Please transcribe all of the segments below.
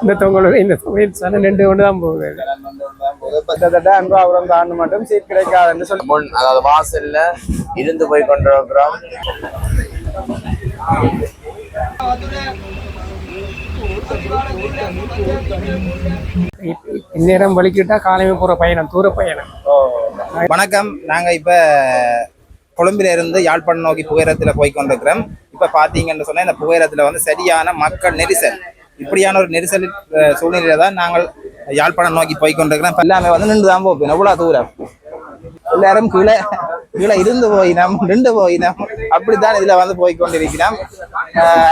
அந்த தொங்கலோட இந்த தொகையில் சன ரெண்டு ஒன்று தான் போகுது. கிட்டத்தட்ட அன்பாபுரம் தாண்டு மட்டும் சீட் கிடைக்காதுன்னு சொல்லி முன் அதாவது வாசல்ல இருந்து போய் கொண்டிருக்கிறோம். இந்நேரம் வலிக்கிட்டா காலையில் போகிற பயணம் தூர பயணம். வணக்கம். நாங்க இப்ப கொழும்பில இருந்து யாழ்ப்பாணம் நோக்கி புகையிரத்துல போய் கொண்டிருக்கிறோம். இப்ப பாத்தீங்கன்னு சொன்னா இந்த புகையிரத்துல வந்து சரியான மக்கள் நெரிசல். இப்படியான ஒரு நெரிசல் சூழ்நிலையில தான் நாங்கள் யாழ்ப்பாணம் நோக்கி போய் கொண்டிருக்கிறோம் எல்லாமே வந்து நின்று தான் போப்போம் எவ்வளவு தூரம்? எல்லாரும் கீழே கீழே இருந்து போயினோம் நின்று போயினோம். அப்படித்தான் இதுல வந்து போய் கொண்டிருக்கிறோம்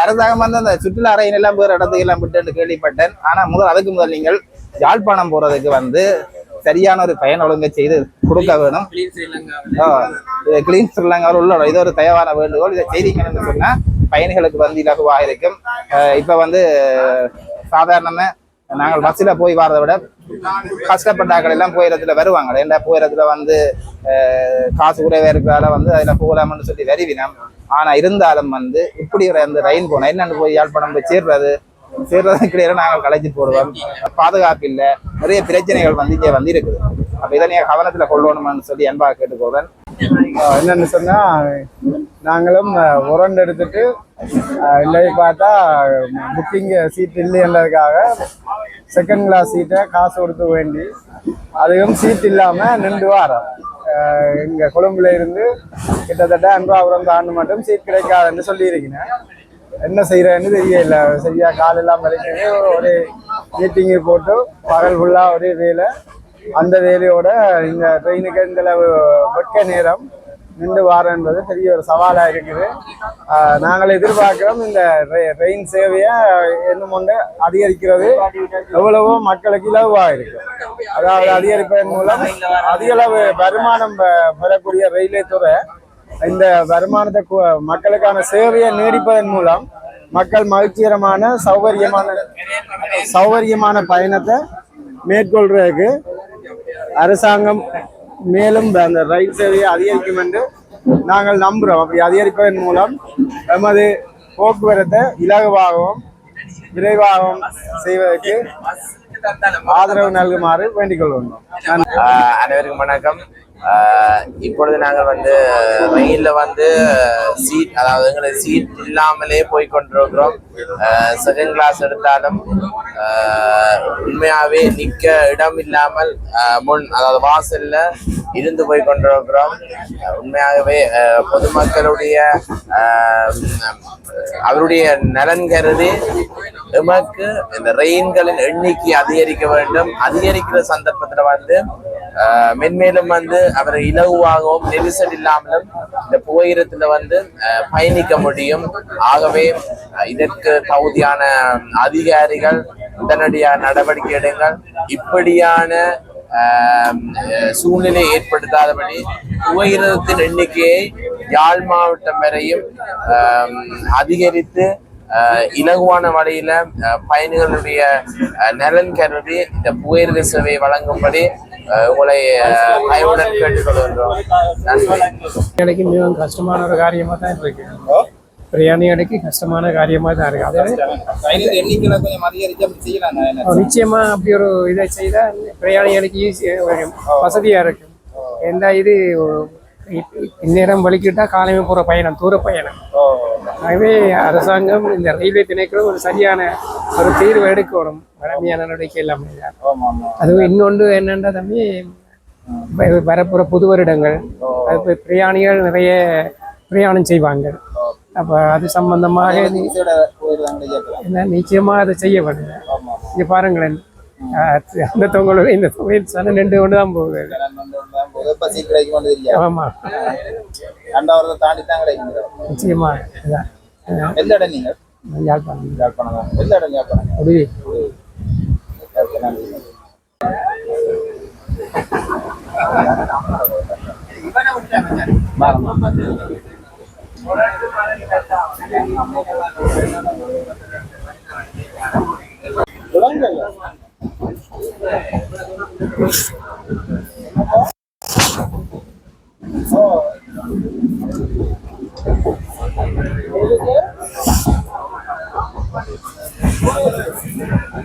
அரசாங்கம் வந்து அந்த சுற்றுலா அறையின் எல்லாம் வேறு இடத்துக்கு எல்லாம் விட்டு கேள்விப்பட்டேன். ஆனா முதல் அதுக்கு முதல் நீங்கள் யாழ்ப்பாணம் போறதுக்கு வந்து சரியான ஒரு பயன் ஒழுங்கை செய்து கொடுக்க வேணும். கிளீன் ஸ்ரீலங்காவில் உள்ள இது ஒரு தயவான வேண்டுகோள். இதை செய்திங்கன்னு சொன்னா பயணிகளுக்கு வந்து இலகுவாக இருக்கும் இப்போ வந்து சாதாரணமா நாங்கள் பஸ்ஸில் போய் வரதை விட கஷ்டப்பட்டாக்கள் எல்லாம் போயிடத்துல வருவாங்க. ஏன்டா போயிடத்துல வந்து காசு குறைவா இருக்கிறதால வந்து அதில் போகலாம்னு சொல்லி வருவினோம். ஆனால் இருந்தாலும் வந்து இப்படி ஒரு அந்த ரயில் போனா என்னென்னு போய் யாழ்ப்பாணம் போய் சேர்றது? சேர்றதுக்கு நாங்கள் கலைச்சி போடுவோம். பாதுகாப்பு இல்லை. நிறைய பிரச்சனைகள் வந்து இங்கே வந்து இருக்குது அப்போ இதை நீங்க கவனத்தில் கொள்ளணும்னு சொல்லி அன்பாக கேட்டுக்கொள்றேன் என்னென்னு சொன்னால் நாங்களும் உரண்டு எடுத்துட்டு இல்லை பார்த்தா புக்கிங் சீட் இல்லைன்றதுக்காக செகண்ட் கிளாஸ் சீட்டை காசு கொடுத்து வேண்டி அதுவும் சீட் இல்லாமல் நின்று வாரோம் எங்கள் கொழும்புல இருந்து கிட்டத்தட்ட அன்பாபுரம் தாண்டு மட்டும் சீட் கிடைக்காதுன்னு சொல்லியிருக்கிறேன். என்ன செய்கிறேன்னு தெரியல. சரியா காலெல்லாம் வரைக்கும் ஒரு மீட்டிங்கு போட்டு பகல் ஃபுல்லாக ஒரே வேலை. அந்த வேலையோட இந்த ட்ரெயினுக்கு இந்த அளவு வெட்க நேரம் நின்று வாரன்றது பெரிய ஒரு சவாலாக இருக்குது. நாங்கள் எதிர்பார்க்கிறோம் இந்த ரெயின் சேவையை இன்னும் ஒன்று அதிகரிக்கிறது. எவ்வளவோ மக்களுக்கு இலவாக இருக்கு. அதாவது அதிகரிப்பதன் மூலம் அதிகளவு வருமானம் பெறக்கூடிய ரயில்வே துறை இந்த வருமானத்தை கு- மக்களுக்கான சேவையை நீடிப்பதன் மூலம் மக்கள் மகிழ்ச்சிகரமான சௌகரியமான சௌகரியமான பயணத்தை மேற்கொள்றதுக்கு அரசாங்கம் மேலும் அந்த ரயில் சேவையை அதிகரிக்கும் என்று நாங்கள் நம்புகிறோம் அப்படி அதிகரிப்பதன் மூலம் எமது போக்குவரத்தை இலகுவாகவும் விரைவாகவும் செய்வதற்கு ஆதரவு நல்குமாறு வேண்டிக் கொள்வோம் அனைவருக்கும் வணக்கம். இப்பொழுது நாங்கள் வந்து ரயிலில் வந்து சீட் அதாவது எங்களுக்கு சீட் இல்லாமலே போய் கொண்டிருக்கிறோம் செகண்ட் கிளாஸ் எடுத்தாலும் உண்மையாகவே நிற்க இடம் இல்லாமல் முன் அதாவது வாசலில் இருந்து போய் கொண்டிருக்கிறோம் உண்மையாகவே பொதுமக்களுடைய அவருடைய நலன் கருதி எமக்கு இந்த ரெயின்களின் எண்ணிக்கை அதிகரிக்க வேண்டும். அதிகரிக்கிற சந்தர்ப்பத்தில் வந்து மென்மேலும் வந்து அவர் இலகுவாகவும் நெரிசல் இல்லாமலும் இந்த புகையிரத்துல வந்து பயணிக்க முடியும். ஆகவே இதற்கு தகுதியான அதிகாரிகள் உடனடியாக நடவடிக்கை எடுங்கள். இப்படியான சூழ்நிலை ஏற்படுத்தாதபடி புகையிரதத்தின் எண்ணிக்கையை யாழ் மாவட்டம் வரையும் அதிகரித்து இலகுவான வழியில பயணிகளுடைய நலன் கருதி இந்த புகையிரத சேவையை வழங்கும்படி உங்களை ஆஹ் தயவுடன் கேட்டுக்கொள்கின்றோம். நன்றி. மிகவும் கஷ்டமான ஒரு காரியமாக தான் இருக்கு. பிரயாணிகளுக்கு கஷ்டமான காரியமாக தான் இருக்கு. அதே எண்ணிக்கையில கொஞ்சம் அதிகரிச்சு அப்படி செய்யலாம் நிச்சயமா அப்படி ஒரு இதை செய்தால் பிரயாணிகளுக்கு ஈஸியாக வசதியாக இருக்கும். எந்த இது இந்நேரம் வலிக்கிட்டா காலையில் போகிற பயணம் தூர பயணம். ஆகவே அரசாங்கம் இந்த ரயில்வே திணைக்களம் ஒரு சரியான ஒரு தீர்வு எடுக்கணும். வழமையான நடவடிக்கை இல்லாமல் அதுவும் இன்னொன்று என்னென்னா தம்பி வ- வரப்போகிற புது வருடங்கள். அது பிரயாணிகள் நிறைய பிரயாணம் செய்வாங்க அப்போ அது சம்பந்தமாக நீ- என்ன நிச்சயமா அதை செய்ய வேண்டும் இங்க பாருங்களேன். அந்த தொங்கலோட இந்த தொகையில் சன ரெண்டு ஒன்று தான் போகுது. ஆமா. தாண்டி தான் கிடைக்கும். நிச்சயமா எந்த இடம் நீங்க யாழ்ப்பாணம். யாழ்ப்பாணம். எந்த இடம் யாழ்ப்பாணம்? உடுவி Oh.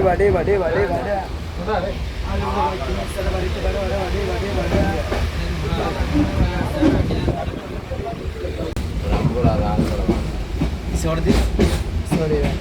உதவி ஓகே, நன்றி. Sordi.